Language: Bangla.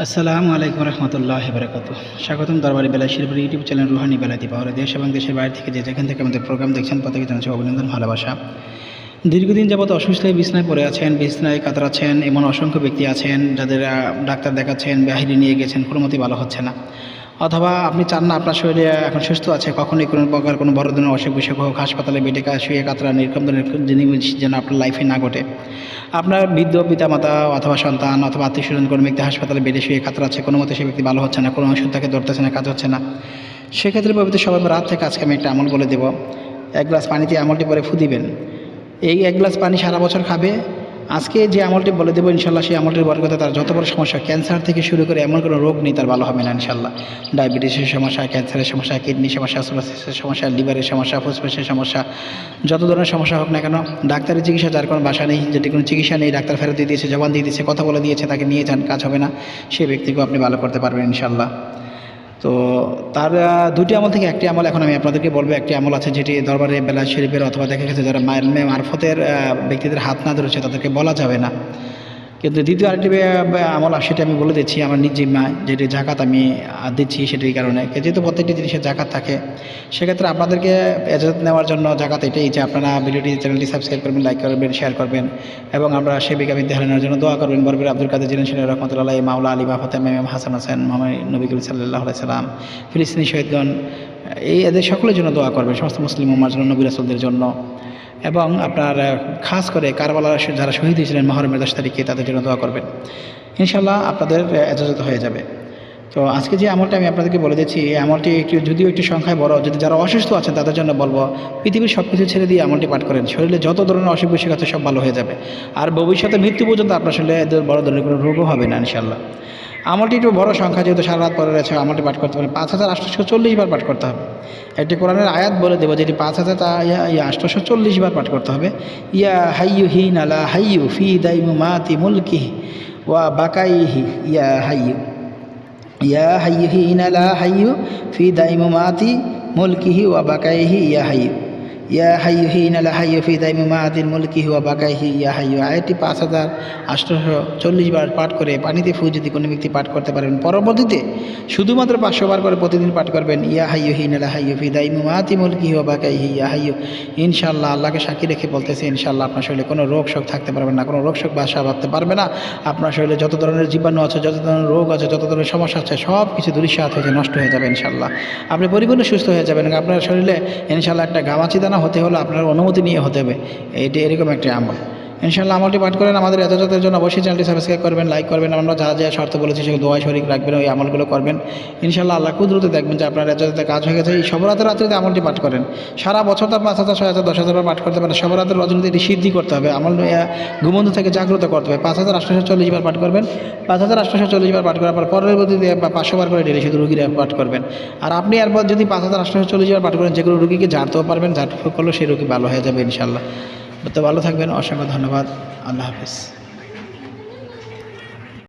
আসসালামু আলাইকুম রহমতুল্লাহ বরকত স্বাগতম দরবারি বেলা শিরপুর ইউটিউব চ্যানেল রুহানি বেলাতি পাওয়ার দেশ এবং দেশের বাইরে থেকে যে যেখান থেকে আমাদের প্রোগ্রাম দেখছেন, প্রত্যেকে জানাচ্ছি অভিনন্দন, ভালোবাসা। দীর্ঘদিন যাবত অসুস্থ হয়ে বিছনায় পড়ে আছেন, বিছনায় কাতরাচ্ছেন এমন অসংখ্য ব্যক্তি আছেন যাদের ডাক্তার দেখাচ্ছেন, বাহিরে নিয়ে গেছেন, কোনো মতেই ভালো হচ্ছে না। অথবা আপনি চান না, আপনার শরীরে এখন সুস্থ আছে, কখনোই কোনো প্রকার কোনো বড় ধরনের অসুখ বিসুখ হোক, হাসপাতালে বেটে শুয়ে কাতরান এরকম ধরনের জিনিস যেন আপনার লাইফে না ঘটে। আপনার বৃদ্ধ, পিতামাতা অথবা সন্তান অথবা আত্মীয় স্বজন কোনো ব্যক্তি হাসপাতালে বেটে শুয়ে কাতরাচ্ছে কোনো মতে সে ব্যক্তি ভালো হচ্ছে না, কোনো ওষুধ তাকে ধরতেছে না, কাজ হচ্ছে না। সেক্ষেত্রে পবিত্র সবাই রাত থেকে আজকে আমি একটা আমল বলে দেবো। এক গ্লাস পানিতে আমলটি পরে ফু দিবেন। এই এক গ্লাস পানি সারা বছর খাবে আজকে যে আমলটি বলে দেবো, ইনশাল্লাহ সেই আমলটির বরকতে তার যত বড় সমস্যা, ক্যান্সার থেকে শুরু করে এমন কোনো রোগ নেই তার ভালো হবে না, ইনশাল্লাহ। ডায়াবেটিসের সমস্যা, ক্যান্সারের সমস্যা কিডনি সমস্যা সোলাসিসের সমস্যা, লিভারের সমস্যা, ফুসফুসের সমস্যা, যত ধরনের সমস্যা হোক না কেন ডাক্তারের চিকিৎসা যার কোনো বাসা নেই, যেটি কোনো চিকিৎসা নেই, ডাক্তার ফেরত দিয়ে দিয়েছে, জবান দিয়ে দিয়েছে, কথা বলে দিয়েছে, তাকে নিয়ে যান, কাজ হবে না। সেই ব্যক্তিকেও আপনি ভালো করতে পারবেন, ইনশাল্লাহ। তো তার দুটি আমল থেকে একটি আমল এখন আমি আপনাদেরকে বলব। একটি আমল আছে যেটি দরবারে বেলা শরীফের অথবা দেখা গেছে যারা মায়ের মেয়ে মারফতের ব্যক্তিদের হাত না ধরেছে তাদেরকে বলা যাবে না। কিন্তু দ্বিতীয় আরেকটি আমল সেটা আমি বলে দিচ্ছি, আমার নিজ জিম্মায় যেটি জাকাত আমি দিচ্ছি সেটির কারণে। যেহেতু প্রত্যেকটি জিনিসের জাকাত থাকে, সেক্ষেত্রে আপনাদেরকে এজাজত নেওয়ার জন্য জাকাত এটাই যে আপনারা ভিডিওটি, চ্যানেলটি সাবস্ক্রাইব করবেন, লাইক করবেন, শেয়ার করবেন, এবং আমরা সেবিকা বিদ্যা হারানোর জন্য দোয়া করবেন। বরবির আব্দুল কাদের জিলেন সিনের রহমতুল্লাহ মাওলা আলী বাফাতে এম হাসান হাসান মোহাম্মদ নবী করিম সাল্লাহ সাল্লাম, ফিলিস্তিনি শহীদগণ, এই এদের সকলের জন্য দোয়া করবেন, সমস্ত মুসলিম উম্মার জন্য, নবী রাসুলদের জন্য। এবং আপনার খাস করে কারবালার যারা শহীদ হয়েছিলেন মহরমের দশ তারিখে, তাদের জন্য দোয়া করবেন। ইনশাল্লাহ আপনাদের এজাজত হয়ে যাবে। তো আজকে যে আমলটা আমি আপনাদেরকে বলে দিচ্ছি, এই আমলটি একটু, যদিও একটু সংখ্যায় বড়, যদি যারা অসুস্থ আছেন তাদের জন্য বলব, পৃথিবীর সব কিছু ছেড়ে দিয়ে আমলটি পাঠ করেন। শরীরে যত ধরনের অসুখ বিসুখ আছে সব ভালো হয়ে যাবে। আর ভবিষ্যতে মৃত্যু পর্যন্ত আপনার শরীরে বড় ধরনের কোনো রোগও হবে না ইনশাল্লাহ আমলটি একটু বড় সংখ্যা, যেহেতু সারা রাত পরে রয়েছে, আমলটি পাঠ করতে পারেন পাঁচ হাজার আটশোশো চল্লিশ বার পাঠ করতে হবে। একটি কোরআনের আয়াত বলে দেবো, যেটি পাঁচ হাজার তা ইয়া ইয়া আটশোশো চল্লিশ বার পাঠ করতে হবে। ইয়া হাইয়ু হি নালা হাইয়ু ফি দাইমু মাতি মুলকি ওয়া বাকাইহি, ইয়া হাইয়ু। ইয়া হাইয়ু হি নালা হাইয়ু ফি দাইমু মাতি মুলকিহি ওয়া বাকাইহি, ইয়া হাইয়ু। ইয়া হাইয়ু হি নালা হাইয়ু ফি দাইমু মাতিল মুলকিহি ওয়া বাকাইহি ইয়া হাইয়ু। আয়াতটি পাঁচ হাজার আটশোশো চল্লিশ বার পাঠ করে পানিতে ফু যদি কোনো ব্যক্তি পাঠ করতে পারেন পরবর্তীতে শুধুমাত্র পাঁচশো বার করে প্রতিদিন পাঠ করবেন ইয়া হাইয়ু হি নালা হাইয়ু ফি দাইমু মাতি মুলকিহি ওয়া বাকাইহি ইয়া হাইয়ু। ইনশাআল্লাহ আল্লাহকে সাক্ষী রেখে বলতেছে ইনশাআল্লাহ আপনার শরীরে কোনো রোগ শোক থাকতে পারবে না কোনো রোগ শোক বাসা বাঁধতে পারবে না। আপনার শরীরে যত ধরনের জীবাণু আছে যত ধরনের রোগ আছে যত ধরনের সমস্যা আছে সব কিছু দুরিশ্বাত হয়ে যায়, নষ্ট হয়ে যাবে ইনশাআল্লাহ। আপনি পরিপূর্ণ সুস্থ হয়ে যাবেন আপনার শরীরে ইনশাআল্লাহ একটা গামাচি দানা হতে হলে আপনার অনুমতি নিয়ে হতে হবে। এটি এরকম একটি আমল। ইনশাআল্লাহ আমলটি পাঠ করেন। আমাদের এতজাতের জন্য অবশ্যই চ্যানেলটি সাবস্ক্রাইব করবেন, লাইক করবেন আমরা যা যা শর্ত বলেছি সেগুলো দোয়া শরীর রাখবেন, ওই আমলগুলো করবেন। ইনশাল্লাহ আল্লাহ কুদরতে দেখবেন যে আপনার এতজাতে কাজ হয়ে গেছে। এই সবরাতের রাত্রিতে আমলটি পাঠ করেন। সারা বছর তো পাঁচ হাজার, ছয় হাজার, দশ হাজার পাঠ করতে পারেন। সবরাতের রজনীতে এটি সিদ্ধি করতে হবে। আমল ঘুমন্ত থেকে জাগ্রত করতে হবে। পাঁচ হাজার আটশোশো চল্লিশ বার পাঠ করবেন। পাঁচ হাজার আটশোশো চল্লিশ বার পাঠ করার পর পরবর্তীতে বা পাঁচশো বার করে ডেলি শুধু রুগীরা পাঠ করবেন। আর আপনি এরপর যদি পাঁচ হাজার আটশোশো চল্লিশ বার পাঠ করেন যেগুলো রুগীকে ঝাড়তেও পারবেন ঝাড় করলেও সেই রুগী ভালো হয়ে যাবে ইনশাল্লাহ তো ভালো থাকবেন অসংখ্য ধন্যবাদ। আল্লাহ হাফিজ।